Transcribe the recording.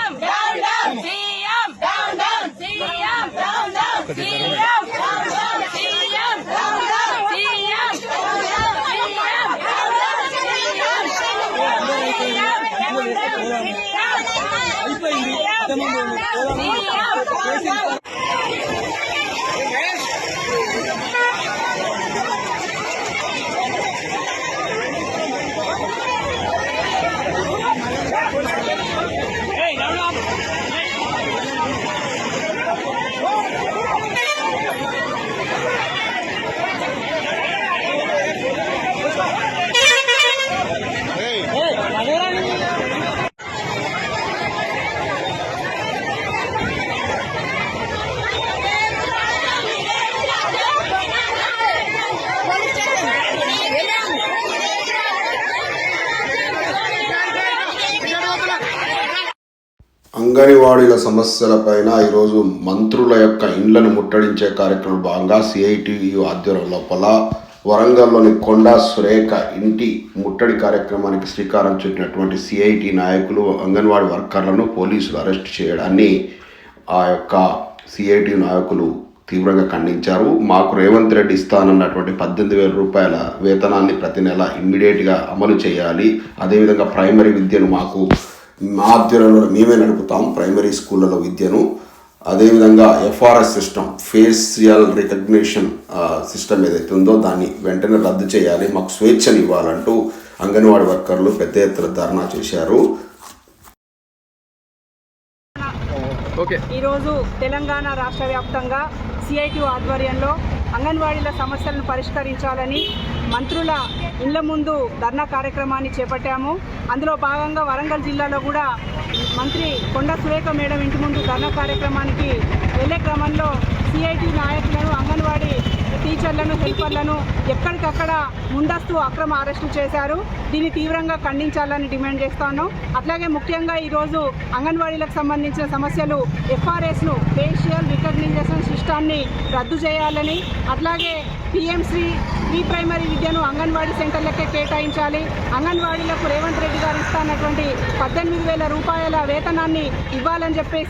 down, down, down, CM, down, down, CM, down, down, CM, down, down, CM, down, down, CM, down, down, CM, down, down, CM, down, down, CM, down, down, CM, down, down, CM, అంగన్వాడీల సమస్యలపైన ఈరోజు మంత్రుల యొక్క ఇండ్లను ముట్టడించే కార్యక్రమం భాగంగా CITU ఆధ్వర్యం లోపల వరంగల్లోని కొండా సురేఖ ఇంటి ముట్టడి కార్యక్రమానికి శ్రీకారం చుట్టినటువంటి సిఐటి నాయకులు అంగన్వాడీ వర్కర్లను పోలీసులు అరెస్ట్ చేయడాన్ని ఆ యొక్క సిఐటి నాయకులు తీవ్రంగా ఖండించారు. మాకు రేవంత్ రెడ్డి ఇస్తానన్నటువంటి పద్దెనిమిది వేల రూపాయల వేతనాన్ని ప్రతి నెల ఇమ్మీడియట్గా అమలు చేయాలి. అదేవిధంగా ప్రైమరీ విద్యను మాకు మా ఆధ్వర్యంలో మేమే నడుపుతాం ప్రైమరీ స్కూళ్ళలో విద్యను. అదేవిధంగా FRS system facial recognition system ఏదైతే ఉందో దాన్ని వెంటనే రద్దు చేయాలి మాకు స్వేచ్ఛను ఇవ్వాలంటూ అంగన్వాడీ వర్కర్లు పెద్ద ఎత్తున ధర్నా చేశారు. ఈరోజు తెలంగాణ రాష్ట్ర వ్యాప్తంగా సిఐటి ఆధ్వర్యంలో అంగన్వాడీల సమస్యలను పరిష్కరించాలని మంత్రుల ఇళ్ళ ముందు ధర్నా కార్యక్రమాన్ని చేపట్టాము. అందులో భాగంగా వరంగల్ జిల్లాలో కూడా మంత్రి కొండ సురేఖ మేడం ఇంటి ముందు ధర్నా కార్యక్రమానికి వెళ్ళే క్రమంలో సిఐటి నాయకులను అంగన్వాడీ టీచర్లను హెల్పర్లను ఎక్కడికక్కడ ముందస్తు అక్రమ అరెస్టు చేశారు. దీన్ని తీవ్రంగా ఖండించాలని డిమాండ్ చేస్తాను అట్లాగే ముఖ్యంగా ఈరోజు అంగన్వాడీలకు సంబంధించిన సమస్యలు ఎఫ్ఆర్ఎస్ను ఫేషియల్ రికగ్నైజేషన్ సిస్టాన్ని రద్దు చేయాలని అట్లాగే పిఎంశ్రీ ప్రీ ప్రైమరీ విద్యను అంగన్వాడీ సెంటర్లకే కేటాయించాలి. అంగన్వాడీలకు రేవంత్ రెడ్డి గారు ఇస్తానటువంటి పద్దెనిమిది వేల రూపాయల వేతనాన్ని ఇవ్వాలని చెప్పేసి